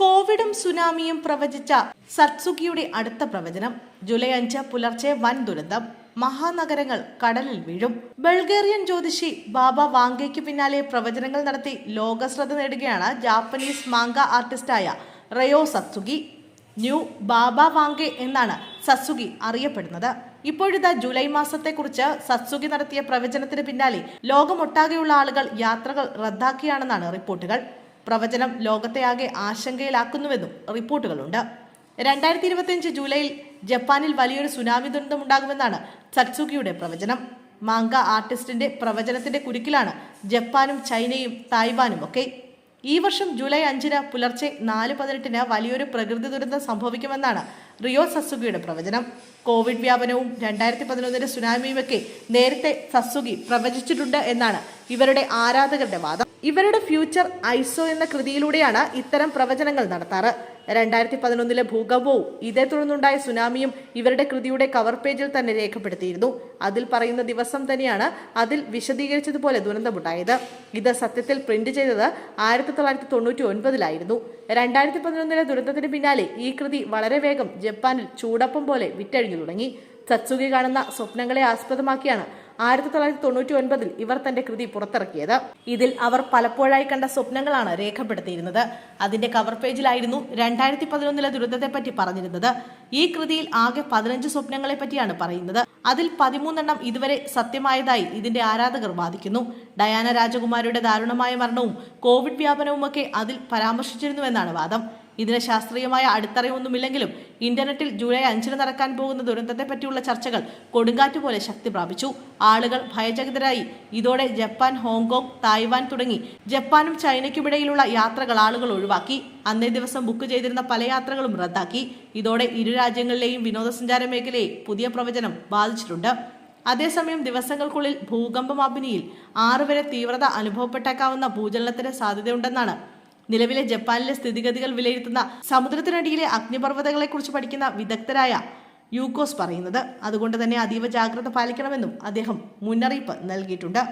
കോവിഡും സുനാമിയും പ്രവചിച്ച സത്സുഖിയുടെ അടുത്ത പ്രവചനം. ജൂലൈ അഞ്ച് പുലർച്ചെ വൻ ദുരന്തം. മഹാനഗരങ്ങൾ കടലിൽ വീഴും. ബൾഗേറിയൻ ജ്യോതിഷി ബാബ വാങ്കയ്ക്ക് പിന്നാലെ പ്രവചനങ്ങൾ നടത്തി ലോകശ്രദ്ധ നേടുകയാണ് Japanese manga ആർട്ടിസ്റ്റായ Ryo Tatsuki new Baba Vanga എന്നാണ് സത്സുഗി അറിയപ്പെടുന്നത്. ഇപ്പോഴിതാ ജൂലൈ മാസത്തെക്കുറിച്ച് സത്സുഗി നടത്തിയ പ്രവചനത്തിന് പിന്നാലെ ലോകമൊട്ടാകെയുള്ള ആളുകൾ യാത്രകൾ റദ്ദാക്കിയാണെന്നാണ് റിപ്പോർട്ടുകൾ. പ്രവചനം ലോകത്തെ ലോകത്തെയാകെ ആശങ്കയിലാക്കുന്നുവെന്നും റിപ്പോർട്ടുകളുണ്ട്. രണ്ടായിരത്തി ഇരുപത്തിയഞ്ച് ജൂലൈയിൽ ജപ്പാനിൽ വലിയൊരു സുനാമി ദുരന്തം ഉണ്ടാകുമെന്നാണ് സത്സുകിയുടെ പ്രവചനം. മാങ്ക ആർട്ടിസ്റ്റിന്റെ പ്രവചനത്തിന്റെ കുരുക്കിലാണ് ജപ്പാനും ചൈനയും തായ്വാനും ഒക്കെ ഈ വർഷം ജൂലൈ അഞ്ചിന് പുലർച്ചെ നാല് പതിനെട്ടിന് വലിയൊരു പ്രകൃതി ദുരന്തം സംഭവിക്കുമെന്നാണ് റിയോ സസുഗിയുടെ പ്രവചനം. കോവിഡ് വ്യാപനവും രണ്ടായിരത്തി പതിനൊന്നിലെ സുനാമിയുമൊക്കെ നേരത്തെ സസുഗി പ്രവചിച്ചിട്ടുണ്ട് എന്നാണ് ഇവരുടെ ആരാധകരുടെ വാദം. ഇവരുടെ ഫ്യൂച്ചർ ഐസോ എന്ന കൃതിയിലൂടെയാണ് ഇത്തരം പ്രവചനങ്ങൾ നടത്താറ്. രണ്ടായിരത്തി പതിനൊന്നിലെ ഭൂകമ്പവും ഇതേ തുടർന്നുണ്ടായ സുനാമിയും ഇവരുടെ കൃതിയുടെ കവർ പേജിൽ തന്നെ രേഖപ്പെടുത്തിയിരുന്നു. അതിൽ പറയുന്ന ദിവസം തന്നെയാണ് അതിൽ വിശദീകരിച്ചതുപോലെ ദുരന്തമുണ്ടായത്. ഇത് സത്യത്തിൽ പ്രിന്റ് ചെയ്തത് ആയിരത്തി തൊള്ളായിരത്തി തൊണ്ണൂറ്റി ഒൻപതിലായിരുന്നു. രണ്ടായിരത്തി പതിനൊന്നിലെ ദുരന്തത്തിന് പിന്നാലെ ഈ കൃതി വളരെ വേഗം ജപ്പാനിൽ ചൂടപ്പം പോലെ വിറ്റഴിഞ്ഞു തുടങ്ങി. സത്സുകി കാണുന്ന സ്വപ്നങ്ങളെ ആസ്പദമാക്കിയാണ് ആയിരത്തി തൊള്ളായിരത്തി തൊണ്ണൂറ്റി ഒൻപതിൽ ഇവർ തന്റെ കൃതി പുറത്തിറക്കിയത്. ഇതിൽ അവർ പലപ്പോഴായി കണ്ട സ്വപ്നങ്ങളാണ് രേഖപ്പെടുത്തിയിരുന്നത്. അതിന്റെ കവർ പേജിലായിരുന്നു രണ്ടായിരത്തി പതിനൊന്നിലെ ദുരന്തത്തെപ്പറ്റി പറഞ്ഞിരുന്നത്. ഈ കൃതിയിൽ ആകെ പതിനഞ്ച് സ്വപ്നങ്ങളെ പറ്റിയാണ് പറയുന്നത്. അതിൽ പതിമൂന്നെണ്ണം ഇതുവരെ സത്യമായതായി ഇതിന്റെ ആരാധകർ വാദിക്കുന്നു. ഡയാന രാജകുമാരിയുടെ ദാരുണമായ മരണവും കോവിഡ് വ്യാപനവുമൊക്കെ അതിൽ പരാമർശിച്ചിരുന്നുവെന്നാണ് വാദം. ഇതിന് ശാസ്ത്രീയമായ അടിത്തറയൊന്നുമില്ലെങ്കിലും ഇന്റർനെറ്റിൽ ജൂലൈ അഞ്ചിന് നടക്കാൻ പോകുന്ന ദുരന്തത്തെ പറ്റിയുള്ള ചർച്ചകൾ കൊടുങ്കാറ്റ് പോലെ ശക്തി പ്രാപിച്ചു. ആളുകൾ ഭയചകിതരായി. ഇതോടെ ജപ്പാൻ ഹോങ്കോങ് തായ്വാൻ തുടങ്ങി. ജപ്പാനും ചൈനയ്ക്കുമിടയിലുള്ള യാത്രകൾ ആളുകൾ ഒഴിവാക്കി. അന്നേ ദിവസം ബുക്ക് ചെയ്തിരുന്ന പല യാത്രകളും റദ്ദാക്കി. ഇതോടെ ഇരു രാജ്യങ്ങളിലെയും വിനോദസഞ്ചാര മേഖലയെ പുതിയ പ്രവചനം ബാധിച്ചിട്ടുണ്ട്. അതേസമയം ദിവസങ്ങൾക്കുള്ളിൽ ഭൂകമ്പമാപിനിയിൽ ആറുവരെ തീവ്രത അനുഭവപ്പെട്ടേക്കാവുന്ന ഭൂചലനത്തിന് സാധ്യതയുണ്ടെന്നാണ് നിലവിലെ ജപ്പാനിലെ സ്ഥിതിഗതികൾ വിലയിരുത്തുന്ന സമുദ്രത്തിനടിയിലെ അഗ്നിപർവതങ്ങളെക്കുറിച്ച് പഠിക്കുന്ന വിദഗ്ധരായ യൂക്കോസ് പറയുന്നത്. അതുകൊണ്ട് തന്നെ അതീവ ജാഗ്രത പാലിക്കണമെന്നും അദ്ദേഹം മുന്നറിയിപ്പ് നൽകിയിട്ടുണ്ട്.